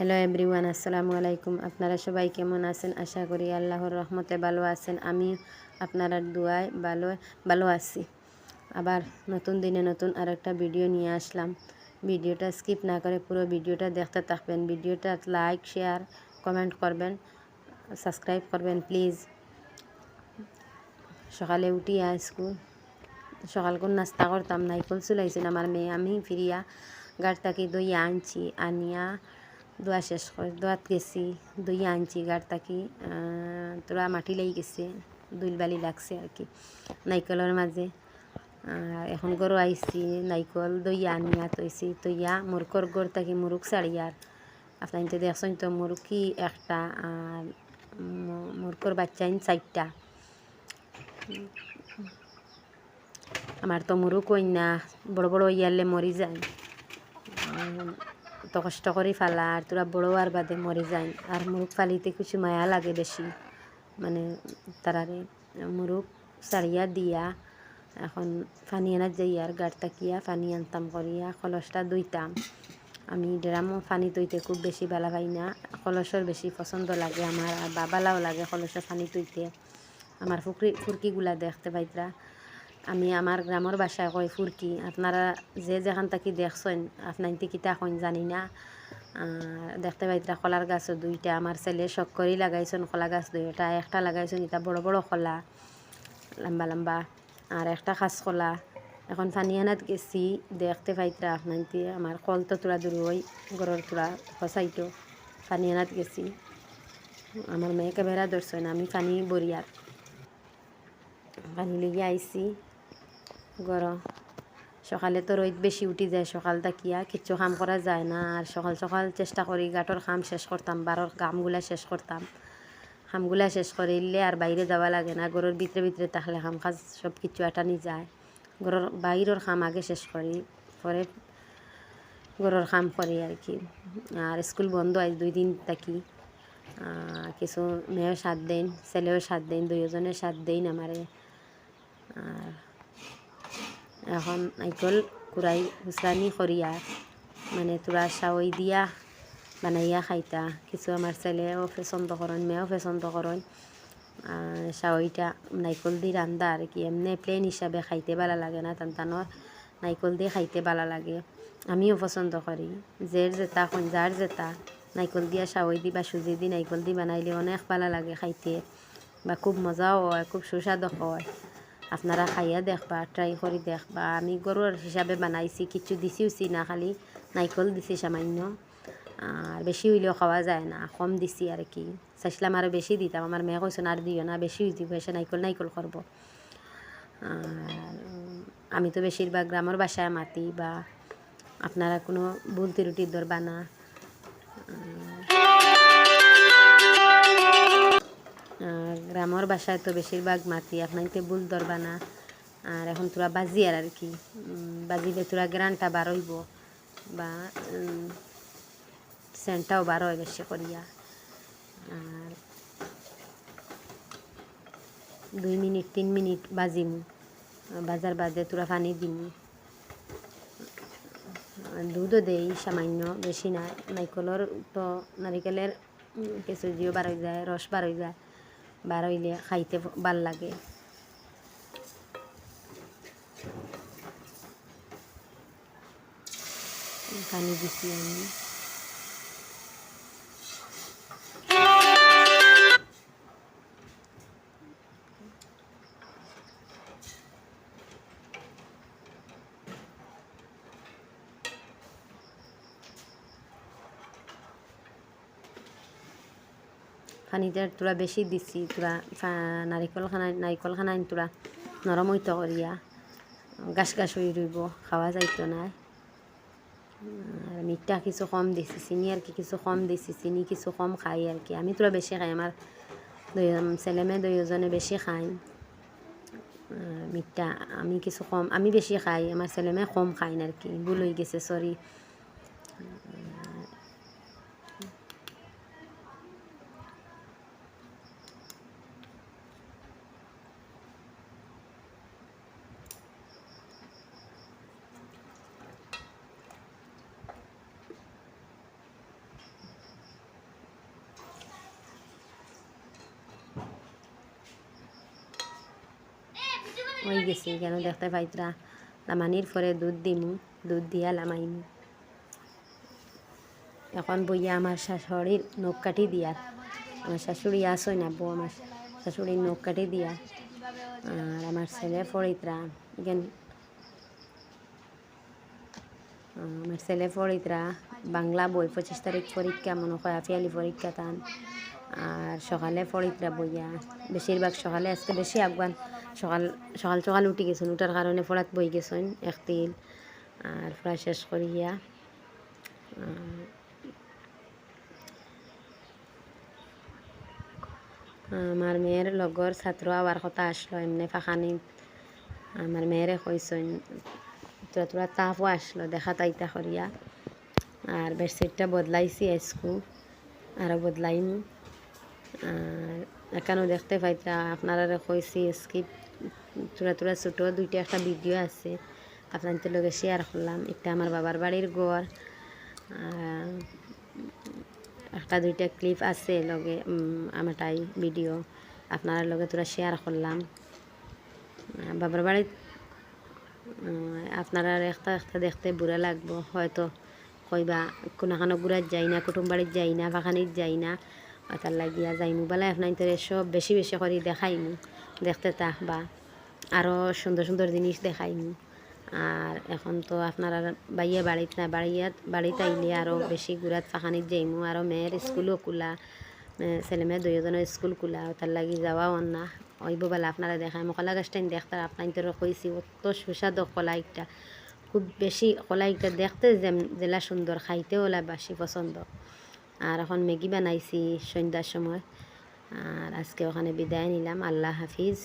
Hello everyone আসসালামু আলাইকুম আপনারা সবাই কেমন আছেন আশা করি আল্লাহর রহমতে ভালো আছেন আমি আপনারা দুয়ায় ভালো ভালো আছি আবার নতুন দিনে নতুন আরেকটা ভিডিও নিয়ে আসলাম ভিডিওটা স্কিপ না করে পুরো ভিডিওটা দেখতে থাকবেন ভিডিওটা লাইক শেয়ার কমেন্ট করবেন সাবস্ক্রাইব করবেন প্লিজ সকালে উঠিয়া স্কুল সকাল করে নাস্তা করতাম নাইকল চুলাইছিল আমার মেয়ে আমি ফিরিয়া গাড় তাকি দইয়া আনছি আনিয়া দোয়া শেষ করে, দোয়াত গেছি দইয়া আনছি, গাড় তাকি তোরা মাটি লাই গেছে দুইল বালি লাগছে আর কি নাইকলের মাঝে আর এখন গরু আইছি, নাইকল দইয়া আনিয়া তৈছি তৈয়া মুরকর গড় তাকি মুরুক সারিয়ার আপনার তো দেখছেন তো মুরুকি একটা আর মুরকর বাচ্চাইন চারটা আমার তো মুরু কই না বড় বড় ইয়ারলে মরি যায়। তো কষ্ট করে ফালা, আর তোরা বড় আর বাদে মরে যায় আর মুরুখ ফালিতে কিছু মায়া লাগে বেশি। মানে তারারে মুরুখ সারিয়া দিয়া, এখন ফানি আনা যাই, আর গাড় তাকিয়া ফানি আনতাম করিয়া, কলসটা দুইতাম আমি ড্রামও ফানি তৈতে খুব বেশি ভালো পাই না। কলসর বেশি পছন্দ লাগে আমার, আর বাবালাও লাগে কলসের ফানি তৈতে আমার ফুকরি ফুরকিগুলা দেখতে পাইতরা। আমি আমার গ্রামের বাসায় কই ফুরকি আপনারা যে যেখান থাকি দেখছেন, আপনার কিতা কইন জানি না। দেখতে পাইতরা কলার গাছও দুইটা আমার ছেলে শখ করেই লাগাইছেন কলা গাছ দুইটা একটা লাগাইছেন এটা বড় বড় কলা লম্বা লম্বা, আর একটা খাস কলা এখন ফানিয়ানাত গেছি, দেখতে পাইতরা আপনার আমার কল তো তোরা দূর হই গরর তোরা ফসাইতো ফানিয়ানাত গেছি। আমার মেয়েকে বেড়া ধরছেন আমি ফানি বরিয়ার পানি লেগে আইসি গরম সকালে তো রোদ বেশি উঠি যায়, সকাল তাকিয়া কিচ্ছু কাম করা যায় না। আর সকাল সকাল চেষ্টা করি গাঁটর কাম শেষ করতাম বারোর কামগুলা শেষ করতাম কামগুলা শেষ করিলে আর বাইরে যাওয়া লাগে না। গরুর ভিতরে ভিতরে থাকলে কাম কাজ সব কিছু আটানি যায়। গরুর বাইরের কাম আগে শেষ করি পরে গরুর কাম করি আর কি। আর স্কুল বন্ধ আজ দুই দিন থাকি কিছু মেয়েও সাত দিন ছেলেও সাত দিন দুইজনে সাত দিন আমারে আর এখন নাইকল কুড়াই হুসরানি করিয়া মানে তোরা সাওই দিয়া বানাইয়া খাইতা। কিছু আমার ছেলেও পছন্দ করেন মেয়েও পছন্দ করেন সাওইটা নাইকল দিয়ে রান্দা আর কি। এমনি প্লেন হিসাবে খাইতে ভালো লাগে না তান্তানোর নাইকল দিয়ে খাইতে ভালো লাগে। আমিও পছন্দ করি। জের জেতা যার জেতা। নাইকল দিয়া সাওই দি বা সুজি দি নাইকল দি বানাইলে অনেক ভালো লাগে খাইতে। বা খুব মজাও হয়, খুব সুস্বাদু হয়। আপনারা খাইয়া দেখবা ট্রাই করে দেখবা। আমি গরুর হিসাবে বানাইছি, কিছু দিছিওছি না, খালি নাইকল দিছি সামান্য। আর বেশি হইলেও খাওয়া যায় না, কম দিছি আর কি। চাইছিলাম আরও বেশি দিতাম। আমার মেয়ে কইসন আর দিও না বেশি হইতে এসে নাইকল নাইকল করব আর আমি তো বেশিরভাগ গ্রামের বাসায় মাতি বা আপনারা কোনো বুলতি ত্রুটির ধরবা না গ্রামের বাসায় তো বেশিরভাগ মাতি আপনাকে ভুল ধরবা না আর এখন তোরা বাজি আর কি। বাজিলে তোরা গ্রানটা বারইব বা সেন্টটাও হয় বেশি করিয়া। আর দুই মিনিট, তিন মিনিট বাজিম। বাজার বাজে তোরা পানি দিম। দুধও দেই, সামান্য বেশি না। নাইকলের তো, নারিকেলের কিছু জিও বার যায়, রস বার হয়ে যায়। বার হইলে খাইতে ভালো লাগে। পানি দিছি আমি। পানিতে তোরা বেশি দিছি, তোরা নারিকল খানা নারিকল খানা তোরা নরম হইতে করিয়া গাছ গাছ হয়ে রইব খাওয়া যাইতো না আর মিঠা কিছু কম দিছি, চিনি আর কি কিছু কম দিছি, চিনি কিছু কম খাই আর কি। আমি তোরা বেশি খাই আমার ছেলে মেয়ে দুইজনে বেশি খাই। মিঠা, আমি কিছু কম, আমি বেশি খাই আমার ছেলে কম খাই আর কি। ভুল হয়ে গেছে সরি হয়ে গেছে কেন দেখতে পাইতরা লামানির পরে দুধ দিমু, দুধ দিয়া লামাইমু এখন বইয়া আমার শাশুড়ির নখ কাটি দিয়ার আমার শাশুড়ি আসই না বউ আমার শাশুড়ির নখ কাটি দিয়া আর আমার ছেলে ফরিতরা ইগেন আমার ছেলে ফরিতরা বাংলা বই পঁচিশ তারিখ পরীক্ষা মনে হয় আফিয়ালি পরীক্ষা তান। আর সকালে ফরিতরা বইয়া, বেশিরভাগ সকালে, আজকে বেশি আগুয়ান সকাল সকাল সকাল উঠি গেছেন, উঠার কারণে ফরাত বই গেছেন একতিল আর পড়া শেষ করিয়া আমার মেয়ের লগর ছাত্র আবার কথা আসলো, এমনি ফাঁকানি, আমার মেয়েরে কইসন তোরা তোরা তাপও আসলো, দেখা তাইতা করিয়া, আর বেডশিটটা বদলাইছি আজকু আরও বদলাইম। এখানেও দেখতে পাইতা আপনারা কইছি, স্কিপ, তোরা তোরা ছোটো, দুইটা একটা ভিডিও আছে আপনাদের লগে শেয়ার করলাম একটা আমার বাবার বাড়ির ঘর একটা দুইটা ক্লিপ আছে লগে আমারটাই ভিডিও আপনার লগে তোরা শেয়ার করলাম। বাবার বাড়িত আপনারা একটা একটা দেখতে বুড়া লাগবো, হয়তো কইবা কোনোখানো গুড়াত যাই না, কুটুম বাড়িত যাই না, বাগানিত যাই না তার লাগিয়া যাইমু। বেলা আপনার সব বেশি বেশি করে দেখাইমু। দেখতে তাহ বা আরও সুন্দর সুন্দর জিনিস দেখাইমু। আর এখন তো আপনারা বাইয়া বাড়িত না, বাড়িয়াত, বাড়িতে আইলে আরও বেশি গুড়াত ফাঁকানিত যাইমু। আরও মেয়ের স্কুলও খোলা ছেলে মেয়ে দুইজনের স্কুল খোলা তার লাগি যাওয়াও না ওইব বেলা আপনারা দেখাই কলা গাছটাই দেখতার আপনার তো কইছি, অত সুস্বাদু কলা একটা। খুব বেশি কলা একটা দেখতে যেম জেলা সুন্দর, খাইতেও ওলা বেশি পছন্দ। আর এখন ম্যাগি বানাইছি সন্ধ্যার সময়। আর আজকে ওখানে বিদায় নিলাম। আল্লাহ হাফিজ।